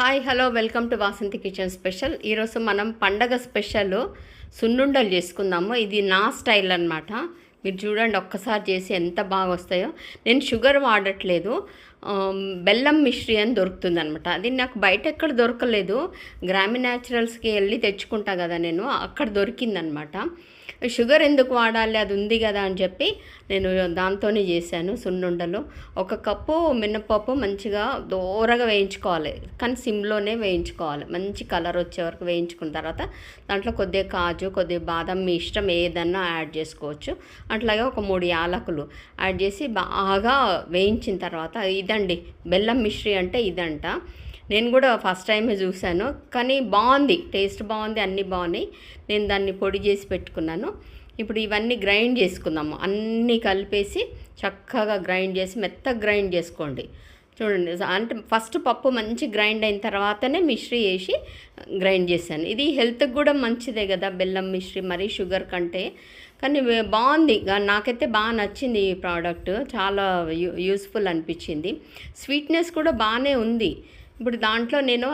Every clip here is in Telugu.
Hi hello welcome to Vasanthi kitchen special. ఈరోజు మనం పండగ స్పెషల్ సున్నుండలు చేసుకుందాము. ఇది నా స్టైల్ అనమాట మీరు చూడండి ఒక్కసారి చేసి ఎంత బాగా వస్తాయో. నేను షుగర్ వాడట్లేదు. బెల్లం మిశ్రీ అని దొరుకుతుంది అనమాట అది నాకు బయట ఎక్కడ దొరకలేదు. గ్రామీ న్యాచురల్స్కి వెళ్ళి తెచ్చుకుంటా కదా నేను అక్కడ దొరికిందనమాట షుగర్ ఎందుకు వాడాలి అది ఉంది కదా అని చెప్పి నేను దాంతోనే చేశాను సున్నుండలు. ఒక కప్పు మినపప్పు మంచిగా దూరగా వేయించుకోవాలి కానీ సిమ్లోనే వేయించుకోవాలి. మంచి కలర్ వచ్చే వరకు వేయించుకున్న తర్వాత దాంట్లో కొద్దిగా కాజు కొద్దిగా బాదం మీ ఇష్టం ఏదన్నా యాడ్ చేసుకోవచ్చు. అట్లాగే ఒక మూడు యాలకులు యాడ్ చేసి బాగా వేయించిన తర్వాత ఇదండి. బెల్లం మిశ్రీ అంటే ఇదంట. నేను కూడా ఫస్ట్ టైమే చూశాను. కానీ బాగుంది. టేస్ట్ బాగుంది అన్నీ బాగున్నాయి. నేను దాన్ని పొడి చేసి పెట్టుకున్నాను. ఇప్పుడు ఇవన్నీ గ్రైండ్ చేసుకుందాము. అన్నీ కలిపేసి చక్కగా గ్రైండ్ చేసి మెత్తగా గ్రైండ్ చేసుకోండి. చూడండి అంటే ఫస్ట్ పప్పు మంచి గ్రైండ్ అయిన తర్వాతనే మిశ్రీ వేసి గ్రైండ్ చేశాను. ఇది హెల్త్కి కూడా మంచిదే కదా బెల్లం మిశ్రీ మరీ షుగర్ కంటే. కానీ బాగుంది. నాకైతే బాగా నచ్చింది ఈ ప్రోడక్ట్. చాలా యూ యూస్ఫుల్ అనిపించింది. స్వీట్నెస్ కూడా బాగానే ఉంది. ఇప్పుడు దాంట్లో నేను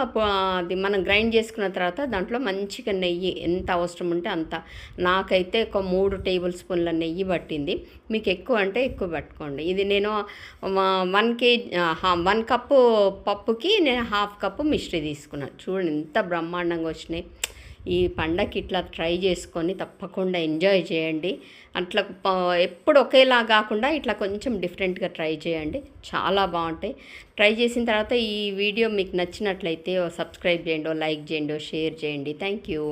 అది మనం గ్రైండ్ చేసుకున్న తర్వాత దాంట్లో మంచిగా నెయ్యి ఎంత అవసరం ఉంటే అంత. నాకైతే ఒక మూడు టేబుల్ స్పూన్ల నెయ్యి పట్టింది. మీకు ఎక్కువ అంటే ఎక్కువ పట్టుకోండి. ఇది నేను వన్ కేజీ వన్ కప్పు పప్పుకి నేను హాఫ్ కప్పు మిశ్రీ తీసుకున్నాను చూడండి ఎంత బ్రహ్మాండంగా వచ్చినాయి. ఈ పండగకి ఇట్లా ట్రై చేసుకొని తప్పకుండా ఎంజాయ్ చేయండి. అట్లా ఎప్పుడు ఒకేలా కాకుండా ఇట్లా కొంచెం డిఫరెంట్గా ట్రై చేయండి. చాలా బాగుంటాయి. ట్రై చేసిన తర్వాత ఈ వీడియో మీకు నచ్చినట్లయితే సబ్స్క్రైబ్ చేయండి లైక్ చేయండి షేర్ చేయండి. Thank you.